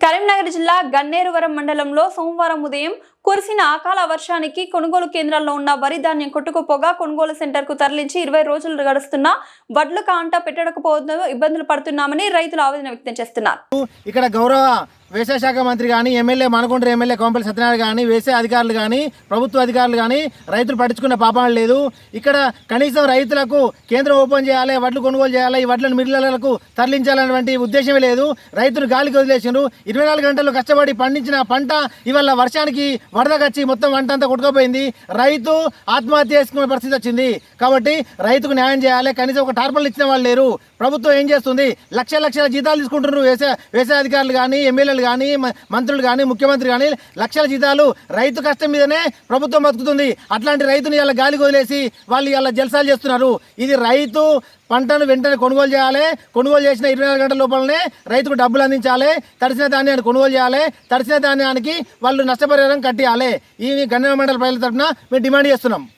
కరీంనగర్ జిల్లా గన్నేరువరం మండలంలో సోమవారం ఉదయం కురిసిన అకాల వర్షానికి కొనుగోలు కేంద్రాల్లో ఉన్న వరి ధాన్యం కొట్టుకుపోగా కొనుగోలు సెంటర్కు తరలించి ఇరవై రోజులు గడుస్తున్నా వడ్లు కాంట పెట్టకపోవడంతో ఇబ్బందులు పడుతున్నామని రైతులు ఆవేదన వ్యక్తం చేస్తున్నారు. ఇక్కడ గౌరవ వ్యవసాయ శాఖ మంత్రి కానీ ఎమ్మెల్యే మనకొండ ఎమ్మెల్యే కోంపల్లి సత్యనారాయణ కానీ వ్యవసాయ అధికారులు కానీ ప్రభుత్వ అధికారులు కానీ రైతులు పట్టించుకున్న పాపాలు లేదు. ఇక్కడ కనీసం రైతులకు కేంద్రం ఓపెన్ చేయాలి వడ్లు కొనుగోలు చేయాలి ఈ వడ్లను మిల్లలకు తరలించాలనేటువంటి ఉద్దేశమే లేదు. రైతులు గాలికి వదిలేసారు ఇరవై నాలుగు గంటలు కష్టపడి పండించిన పంట ఇవాళ వర్షానికి వరదకొచ్చి మొత్తం వంట అంతా కొట్టుకోపోయింది. రైతు ఆత్మహత్య చేసుకునే పరిస్థితి వచ్చింది. కాబట్టి రైతుకు న్యాయం చేయాలి. కనీసం ఒక టార్పల్ ఇచ్చిన వాళ్ళు లేరు. ప్రభుత్వం ఏం చేస్తుంది? లక్ష లక్షల జీతాలు తీసుకుంటున్నారు. వ్యవసాయ వ్యవసాయ అధికారులు కానీ ఎమ్మెల్యేలు కానీ మ- మంత్రులు కానీ ముఖ్యమంత్రి కానీ లక్షల జీతాలు రైతు కష్టం మీదనే ప్రభుత్వం బతుకుతుంది. అట్లాంటి రైతుని ఇలా గాలి వదిలేసి వాళ్ళు ఇలా జల్సాలు చేస్తున్నారు. ఇది రైతు పంటను వెంటనే కొనుగోలు చేయాలి. కొనుగోలు చేసిన ఇరవై నాలుగు గంటల లోపలనే రైతుకు డబ్బులు అందించాలి. తడిసిన ధాన్యాన్ని కొనుగోలు చేయాలి. తడిసిన ధాన్యానికి వాళ్ళు నష్టపరిహారం కట్టియాలి. ఈ గన్నెర మండల ప్రజల తరఫున మేము డిమాండ్ చేస్తున్నాం.